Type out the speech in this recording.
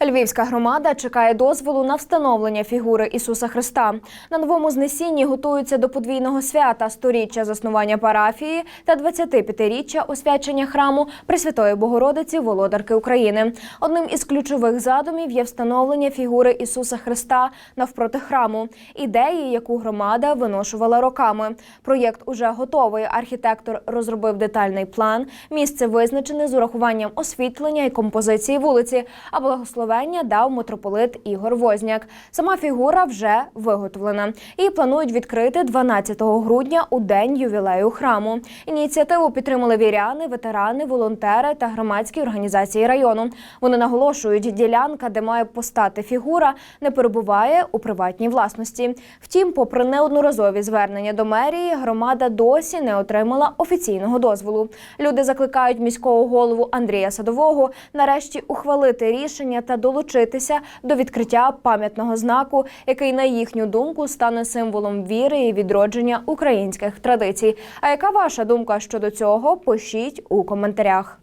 Львівська громада чекає дозволу на встановлення фігури Ісуса Христа. На новому знесінні готуються до подвійного свята сторіччя заснування парафії та 25-річчя освячення храму Пресвятої Богородиці Володарки України. Одним із ключових задумів є встановлення фігури Ісуса Христа навпроти храму, ідеї, яку громада виношувала роками. Проєкт уже готовий. Архітектор розробив детальний план. Місце визначене з урахуванням освітлення і композиції вулиці. А благословення дав митрополит Ігор Возняк. Сама фігура вже виготовлена і планують відкрити 12 грудня у день ювілею храму. Ініціативу підтримали віряни, ветерани, волонтери та громадські організації району. Вони наголошують, ділянка, де має постати фігура, не перебуває у приватній власності. Втім, попри неодноразові звернення до мерії, громада досі не отримала офіційного дозволу. Люди закликають міського голову Андрія Садового нарешті ухвалити рішення та долучитися до відкриття пам'ятного знаку, який, на їхню думку, стане символом віри і відродження українських традицій. А яка ваша думка щодо цього? Пишіть у коментарях.